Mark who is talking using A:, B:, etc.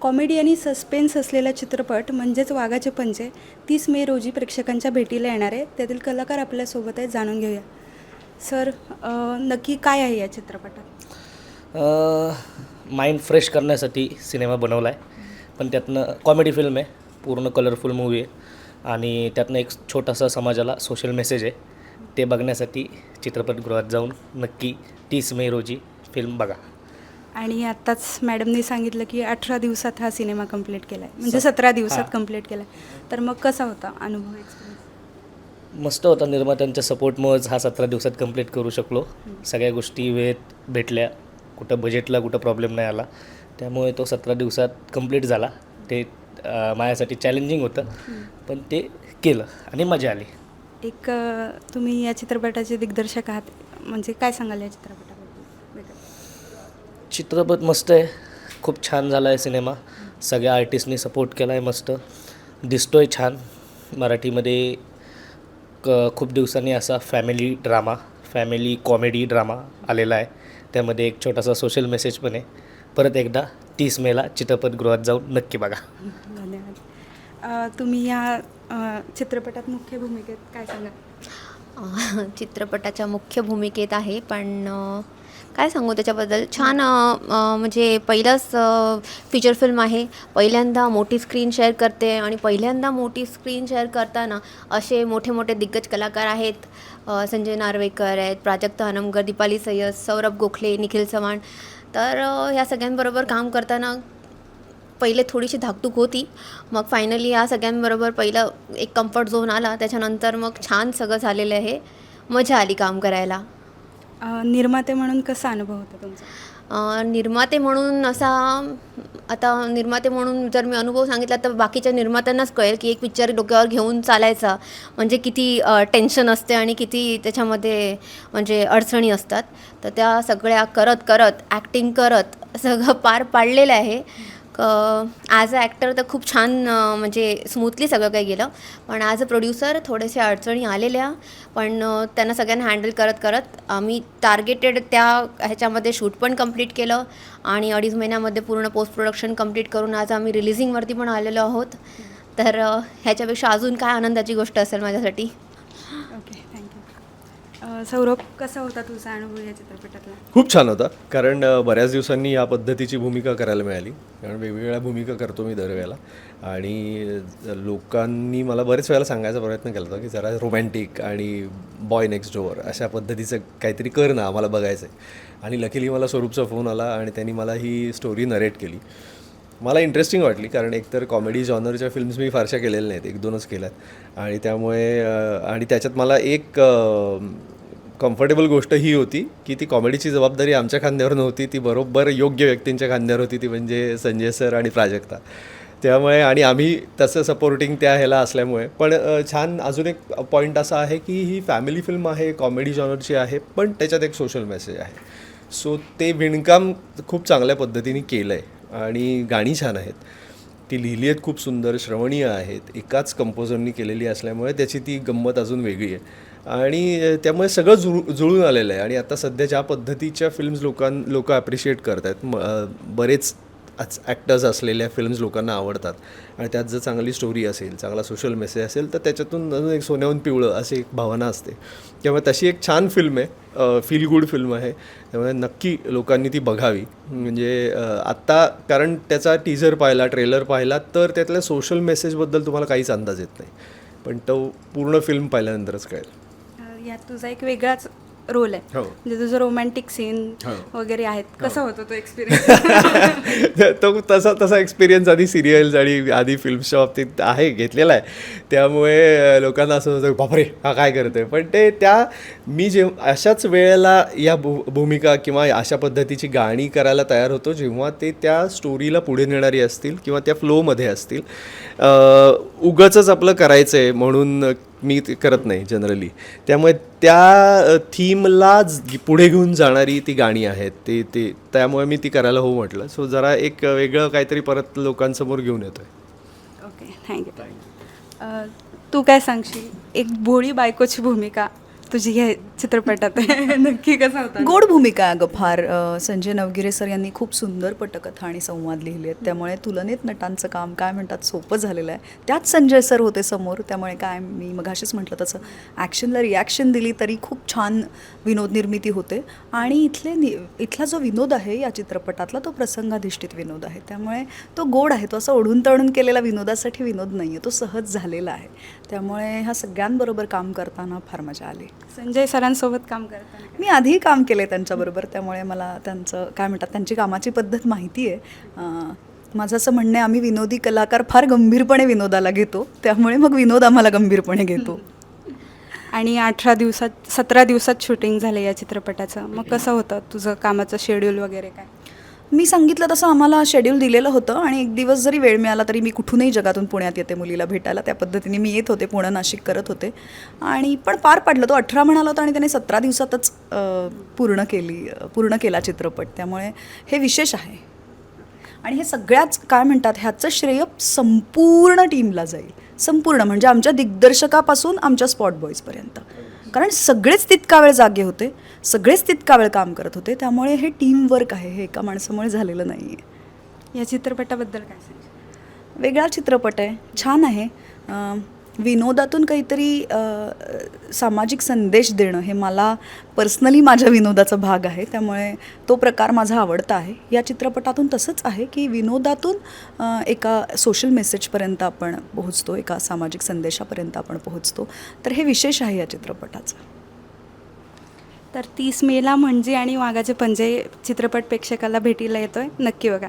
A: Comedy आणि suspense असलेला चित्रपट म्हणजेच वाघाचे पंजे तीस मे रोजी प्रेक्षकांच्या भेटीला येणार आहे. त्यातील कलाकार आपल्यासोबत आहे जाणून घेऊया. सर नक्की काय आहे या चित्रपटात?
B: माइंड फ्रेश करण्यासाठी सिनेमा बनवला आहे पण त्यातनं कॉमेडी फिल्म आहे पूर्ण कलरफुल मूवी आहे. आणि त्यातनं एक छोटासा समाजाला सोशल मेसेज आहे. ते बघण्यासाठी चित्रपटगृहात जाऊन नक्की तीस मे रोजी फिल्म बघा.
A: आणि आत्ताच मॅडमने सांगितलं की अठरा दिवसात हा सिनेमा कंप्लीट केला आहे म्हणजे सतरा दिवसात. कंप्लीट केला आहे तर मग कसा होता अनुभव एक्सपिरियन्स
B: मस्त होता निर्मात्यांच्या सपोर्टमुळेच हा सतरा दिवसात कंप्लीट करू शकलो. सगळ्या गोष्टी वेळेत भेटल्या. कुठं बजेटला कुठं प्रॉब्लेम नाही आला. त्यामुळे तो सतरा दिवसात कंप्लीट झाला. ते माझ्यासाठी चॅलेंजिंग होतं. पण ते केलं आणि मजा आली.
A: एक तुम्ही या चित्रपटाचे दिग्दर्शक आहात. म्हणजे काय सांगाल या चित्रपटाबद्दल?
B: चित्रपट मस्त आहे. खूप छान झाला आहे सिनेमा. सगळ्या आर्टिस्टनी सपोर्ट केला आहे मस्त. दिसतोय छान. मराठीमध्ये क खूप दिवसांनी असा family drama family comedy drama आलेला आहे. त्यामध्ये एक छोटासा सोशल मेसेज पण आहे. परत एकदा तीस मेला चित्रपटगृहात जाऊन नक्की बघा.
A: धन्यवाद. तुम्ही या चित्रपटात मुख्य भूमिकेत काय सांगा
C: चित्रपटाच्या मुख्य भूमिकेत आहे पण काय सांगू त्याच्याबद्दल? छान म्हणजे पहिलंच फीचर फिल्म आहे. पहिल्यांदा मोठी स्क्रीन शेअर करते आणि पहिल्यांदा मोठी स्क्रीन शेअर करताना असे मोठे मोठे दिग्गज कलाकार आहेत. संजय नार्वेकर आहेत प्राजक्ता हनमकर दीपाली सय्यद सौरभ गोखले निखिल चव्हाण. तर ह्या सगळ्यांबरोबर काम करताना पहिले थोडीशी धाकधूक होती. मग फायनली या सगळ्यांबरोबर पहिलं एक कम्फर्ट झोन आला. त्याच्यानंतर मग छान सगळं झालेलं आहे. मजा आली काम करायला.
A: निर्माते म्हणून कसा अनुभव होता तुमचा?
C: निर्माते म्हणून असा आता निर्माते म्हणून जर मी अनुभव सांगितला तर बाकीच्या निर्मात्यांनाच कळेल की एक पिक्चर डोक्यावर घेऊन चालायचा म्हणजे किती टेन्शन असते आणि किती त्याच्यामध्ये म्हणजे अडचणी असतात. तर त्या सगळ्या करत करत ॲक्टिंग करत सगळं पार पाडलेलं आहे. ॲज अ ॲक्टर तर खूप छान म्हणजे स्मूथली सगळं काही गेलं. पण ॲज अ प्रोड्युसर थोडेसे अडचणी आलेल्या. पण त्यांना सगळ्यांना हँडल करत करत आम्ही टार्गेटेड त्या ह्याच्यामध्ये शूट पण कंप्लीट केलं. आणि अडीच महिन्यामध्ये पूर्ण पोस्ट प्रोडक्शन कंप्लीट करून आज आम्ही रिलिझिंगवरती पण आलेलो आहोत. तर ह्याच्यापेक्षा अजून काय आनंदाची गोष्ट असेल माझ्यासाठी?
A: सौरभ कसा होता तुझा अनुभव या चित्रपटातला?
D: खूप छान होता कारण बऱ्याच दिवसांनी या पद्धतीची भूमिका करायला मिळाली. कारण वेगवेगळ्या भूमिका करतो मी दरवेळेला. आणि लोकांनी मला बरेच वेळेला सांगायचा प्रयत्न केला होता की जरा रोमॅन्टिक आणि बॉय नेक्स्ट डोअर अशा पद्धतीचं काहीतरी कर ना आम्हाला बघायचं आहे आणि लकीली मला स्वरूपचा फोन आला आणि त्यांनी मला ही स्टोरी नरेट केली. मला इंटरेस्टिंग वाटली कारण एकतर कॉमेडी जॉनरच्या फिल्म्स मी फारशा केलेल्या नाहीत एक दोनच केल्यात. आणि त्यामुळे आणि त्याच्यात मला एक कम्फर्टेबल गोष्ट ही होती की ती कॉमेडीची जबाबदारी आमच्या खांद्यावर नव्हती. ती बरोबर योग्य व्यक्तींच्या खांद्यावर होती. ती म्हणजे संजय सर आणि प्राजक्ता. त्यामुळे आणि आम्ही तसं सपोर्टिंग त्या ह्याला असल्यामुळे. पण छान अजून एक पॉईंट असा आहे की ही फॅमिली फिल्म आहे कॉमेडी जॉनरची आहे पण त्याच्यात एक सोशल मेसेज आहे. सो ते विणकाम खूप चांगल्या पद्धतीने केलं आहे आणि गाणी छान आहेत. ती लिहिली आहेत खूप सुंदर श्रवणीय आहेत. एकाच कंपोजरनी केलेली असल्यामुळे त्याची ती गंमत अजून वेगळी आहे. आणि त्यामुळे सगळं जुळू जुळून आलेलं आहे. आणि आता सध्या ज्या पद्धतीच्या फिल्म्स लोकां लोक ॲप्रिशिएट करत आहेत म बरेच ॲक्टर्स असलेल्या फिल्म्स लोकांना आवडतात. आणि त्यात जर चांगली स्टोरी असेल चांगला सोशल मेसेज असेल तर त्याच्यातून अजून एक सोन्याहून पिवळं अशी एक भावना असते. त्यामुळे तशी एक छान फिल्म आहे फील गुड फिल्म आहे. त्यामुळे नक्की लोकांनी ती बघावी. म्हणजे आत्ता कारण त्याचा टीझर पाहिला ट्रेलर पाहिला तर त्यातल्या सोशल मेसेजबद्दल तुम्हाला काहीच अंदाज येत नाही. पण तो पूर्ण फिल्म पाहिल्यानंतरच कळेल.
A: यात तुझा एक वेगळाच रोल आहे.
D: हो.
A: म्हणजे तुझं रोमॅन्टिक सीन
D: हो.
A: वगैरे आहेत. कसा होता तो एक्सपिरियन्स
D: तो तसा तसा एक्सपिरियन्स आधी सिरियल्स आणि आधी फिल्म्सच्या बाबतीत आहे घेतलेला आहे. त्यामुळे लोकांना असं होतं बापरे हा काय करतोय? पण ते त्या मी जेव अशाच वेळेला या भू भूमिका किंवा अशा पद्धतीची गाणी करायला तयार होतो जेव्हा ते त्या स्टोरीला पुढे नेणारी असतील किंवा त्या फ्लोमध्ये असतील. उगच आपलं करायचं आहे म्हणून मी ते करत नाही जनरली त्यामुळे त्या थीमला पुढे घेऊन जाणारी ती गाणी आहेत. ते ते त्यामुळे मी ती करायला हो म्हटलं. सो जरा एक वेगळं काहीतरी परत लोकांसमोर घेऊन येतो आहे
A: ओके थँक्यू तू काय सांगशील? एक भोळी बायकोची भूमिका तुझी ह्या चित्रपटात. नक्की कसा होता?
E: गोड भूमिका आहे अगं फार. संजय नवगिरे सर यांनी खूप सुंदर पटकथा आणि संवाद लिहिले आहेत त्यामुळे तुलनेत नटांचं काम काय म्हणतात सोपं झालेलं आहे. त्यात संजय सर होते समोर त्यामुळे काय मी मघाशीच म्हटलं तसं. ॲक्शनला रिॲक्शन दिली तरी खूप छान विनोद निर्मिती होते. आणि इथले नि इथला जो विनोद आहे या चित्रपटातला तो प्रसंगाधिष्ठित विनोद आहे. त्यामुळे तो गोड आहे तो असं ओढून तळून केलेला विनोदासाठी विनोद नाही आहे तो सहज झालेला आहे. त्यामुळे ह्या सगळ्यांबरोबर काम करताना फार मजा आली.
A: संजय सरांसोबत काम करताना.
E: मी आधीही काम केलं आहे त्यांच्याबरोबर त्यामुळे मला त्यांचं काय म्हणतात त्यांची कामाची पद्धत माहिती आहे. माझं असं म्हणणं आहे आम्ही विनोदी कलाकार फार गंभीरपणे विनोदाला घेतो त्यामुळे मग विनोद आम्हाला गंभीरपणे घेतो.
A: आणि अठरा दिवसात सतरा दिवसात शूटिंग झालं या चित्रपटाचं. मग कसं होतं? तुझं कामाचं शेड्यूल वगैरे काय?
E: मी सांगितलं तसं आम्हाला शेड्यूल दिलेलं होतं आणि एक दिवस जरी वेळ मिळाला तरी मी कुठूनही जगातून पुण्यात येते मुलीला भेटायला. त्या पद्धतीने मी येत होते पुणं नाशिक करत होते. आणि पण पार पाडलं. तो अठरा म्हणाला होता आणि त्याने सतरा दिवसातच पूर्ण केली पूर्ण केला चित्रपट. त्यामुळे हे विशेष आहे. आणि हे सगळ्याच काय म्हणतात ह्याचं श्रेय संपूर्ण टीमला जाईल. संपूर्ण म्हणजे आमच्या दिग्दर्शकापासून आमच्या स्पॉट बॉईजपर्यंत कारण सगळेच तितका वेळ जागे होते सगळेच तितका वेळ काम करत होते त्यामुळे हे टीम वर्क आहे हे एका माणसामुळे झालेलं नाही आहे
A: या चित्रपटाबद्दल काय सांगशील?
E: वेगळा चित्रपट आहे छान आहे. विनोदातून काहीतरी सामाजिक संदेश देणं हे मला पर्सनली माझ्या विनोदाचा भाग आहे. त्यामुळे तो प्रकार माझा आवडता आहे. या चित्रपटातून तसंच आहे की विनोदातून एका सोशल मेसेजपर्यंत आपण पोहोचतो एका सामाजिक संदेशापर्यंत आपण पोहोचतो. तर हे विशेष आहे या चित्रपटाचं.
A: तर तीस मेला म्हणजे आणि वाघाचे पंजे चित्रपट प्रेक्षकाला भेटीला येतोय. नक्की बघा.